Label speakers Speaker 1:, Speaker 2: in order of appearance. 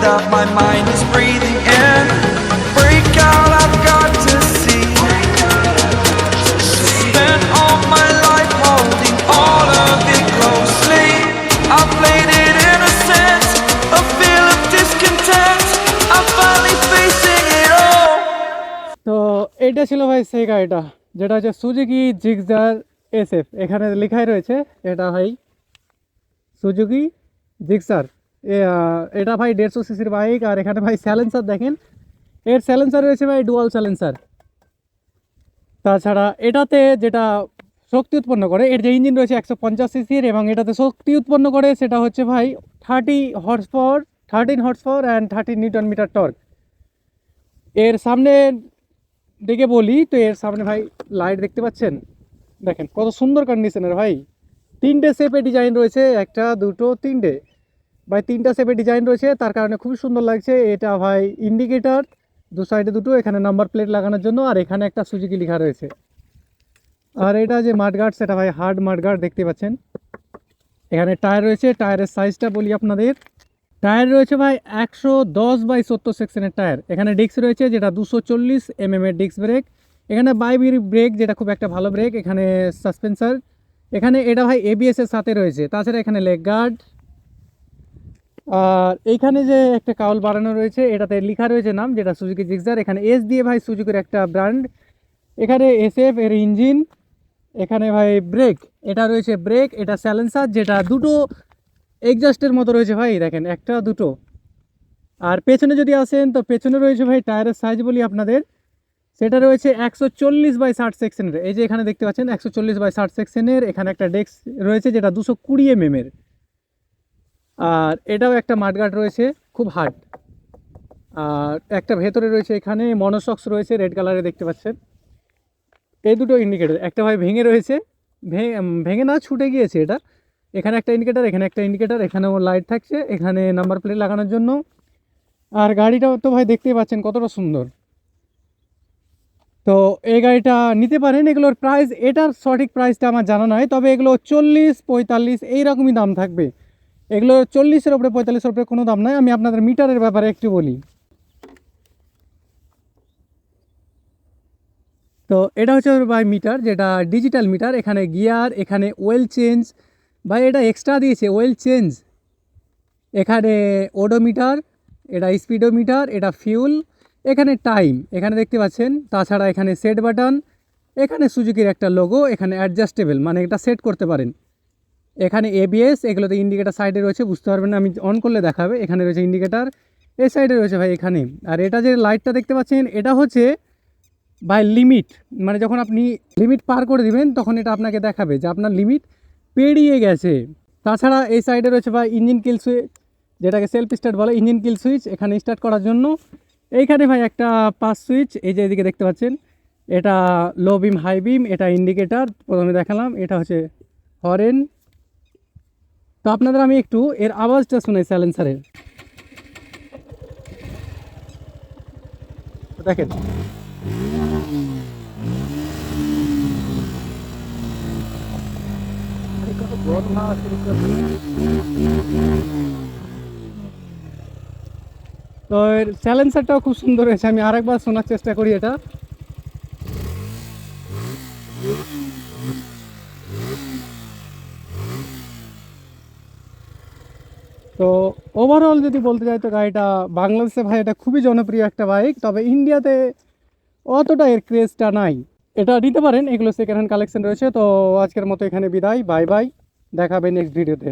Speaker 1: that my mind is breathing in. Break out, I've got to see. Spent all my life holding all of it closely. I played it innocent, a feel of discontent. I'm finally facing it all.
Speaker 2: তো এটা ছিল ভাই সেই গাড়িটা যেটা হচ্ছে Suzuki Gixxer SF এখানে লেখাই রয়েছে এটা ভাই সুজুকি জিক্সার এটা ভাই দেড়শো সিসির বাইক আর এখানে ভাই স্যালেন্সার দেখেন। এর স্যালেন্সার রয়েছে ভাই ডুয়াল স্যালেন্সার তাছাড়া এটাতে যেটা শক্তি উৎপন্ন করে, এর যে ইঞ্জিন রয়েছে একশো পঞ্চাশ সিসির এবং এটাতে শক্তি উৎপন্ন করে, সেটা হচ্ছে ভাই thirty horse power thirteen horse power and thirteen newton metre torque এর সামনে দেখে বলি, তো এর সামনে ভাই লাইট দেখতে পাচ্ছেন? দেখেন কত সুন্দর কন্ডিশনের ভাই। তিনটে শেপে ডিজাইন রয়েছে, একটা, দুটো, তিনটে। ভাই, তিনটা শেপে ডিজাইন রয়েছে, তার কারণে খুবই সুন্দর লাগছে। এটা ভাই ইন্ডিকেটার দু সাইডে দুটো, এখানে নাম্বার প্লেট লাগানোর জন্য, আর এখানে একটা সুজুকি লেখা রয়েছে। আর এটা যে মাঠগার্ড সেটা ভাই হার্ড মাঠগার্ড দেখতে পাচ্ছেন? এখানে টায়ার রয়েছে টায়ারের সাইজটা বলি আপনাদের। টায়ার রয়েছে ভাই একশো দশ বাই সত্তর সেকশনের টায়ার এখানে ডিস্ক রয়েছে, যেটা দুশো চল্লিশ এমএম এর ডিস্ক ব্রেক এখানে বাইবির ব্রেক যেটা খুব একটা ভালো ব্রেক এখানে সাসপেন্সার এখানে এটা ভাই এবিএস এর সাথে রয়েছে, তাছাড়া এখানে লেগ গার্ড আর এইখানে যে একটা কাউল বাড়ানো রয়েছে, এটাতে লেখা রয়েছে নাম, যেটা সুজুকি জিক্সার এখানে এস দিয়ে ভাই সুজুকির একটা ব্র্যান্ড এখানে এসএফ এর ইঞ্জিন এখানে ভাই ব্রেক এটা রয়েছে ব্রেক এটা স্যালেন্সার যেটা দুটো এক্সজাস্টের মতো রয়েছে ভাই, দেখেন, একটা, দুটো। আর পেছনে যদি আসেন, তো পেছনে রয়েছে ভাই টায়ারের সাইজ বলি আপনাদের। সেটা রয়েছে একশো চল্লিশ বাই ষাট সেকশনের এই যে এখানে দেখতে পাচ্ছেন, একশো চল্লিশ বাই ষাট সেকশনের এখানে একটা ডেস্ক রয়েছে, যেটা দুশো কুড়ি এমএমের আর এটাও একটা মাঠগার্ড রয়েছে, খুব হার্ড আর একটা ভেতরে রয়েছে এখানে মনোসক্স রয়েছে রেড কালারে দেখতে পাচ্ছেন। এই দুটো ইন্ডিকেটর একটা ভাই ভেঙে রয়েছে, ভেঙে না, ছুটে গিয়েছে এটা। এখানে একটা ইন্ডিকেটার এখানে একটা ইন্ডিকেটার এখানেও লাইট থাকছে, এখানে নাম্বার প্লেট লাগানোর জন্য। আর গাড়িটাও তো ভাই দেখতেই পাচ্ছেন কতটা সুন্দর। তো এই গাড়িটা নিতে পারেন, এগুলোর প্রাইস এটার সঠিক প্রাইসটা আমার জানা নয় তবে এগুলো চল্লিশ পঁয়তাল্লিশ, এইরকমই দাম থাকবে। এগুলো চল্লিশের ওপরে পঁয়তাল্লিশের ওপরে কোনো দাম নাই। আমি আপনাদের মিটারের ব্যাপারে একটু বলি। তো এটা হচ্ছে ভাই মিটার, যেটা ডিজিটাল মিটার। এখানে গিয়ার, এখানে ওয়েল চেঞ্জ ভাই, এটা এক্সট্রা দিয়েছে ওয়েল চেঞ্জ এখানে ওডোমিটার এটা স্পিডোমিটার এটা ফিউল এখানে টাইম এখানে দেখতে পাচ্ছেন। তাছাড়া এখানে সেট বাটন এখানে সুজুকির একটা লোগো এখানে অ্যাডজাস্টেবল মানে এটা সেট করতে পারেন। এখানে এবিএস এগুলোতে ইন্ডিকেটার সাইডে রয়েছে, বুঝতে পারবেন না, আমি অন করলে দেখাবে, এখানে রয়েছে ইন্ডিকেটার এই সাইডে রয়েছে ভাই এখানে। আর এটা যে লাইটটা দেখতে পাচ্ছেন, এটা হচ্ছে বাই লিমিট মানে যখন আপনি লিমিট পার করে দিবেন, তখন এটা আপনাকে দেখাবে যে আপনার লিমিট পেরিয়ে গেছে। তাছাড়া এই সাইডে রয়েছে ভাই ইঞ্জিন কিল সুইচ যেটাকে সেলফ স্টার্ট বলে ইঞ্জিন কিল সুইচ এখানে স্টার্ট করার জন্য। এইখানে ভাই একটা পাস সুইচ এই যে এদিকে দেখতে পাচ্ছেন, এটা লো বিম হাই বিম এটা ইন্ডিকেটার প্রথমে দেখালাম, এটা হচ্ছে হরেন তো আপনাদের আমি একটু এর আওয়াজটা শুনাই স্যালেন্সারের দেখেন। তো এর স্যালেন্সারটাও খুব সুন্দর হয়েছে, আমি আরেকবার শোনার চেষ্টা করি এটা। তো ওভারঅল যদি বলতে যাই তো গাড়িটা বাংলাদেশে ভাই এটা খুবই জনপ্রিয় একটা বাইক তবে ইন্ডিয়াতে অতটা এর ক্রেজটা নাই। এটা নিতে পারেন, এগুলো সেকেন্ড হ্যান্ড কালেকশন রয়েছে। তো আজকের মতো এখানে বিদায় বাই বাই দেখাবে নেক্সট ভিডিওতে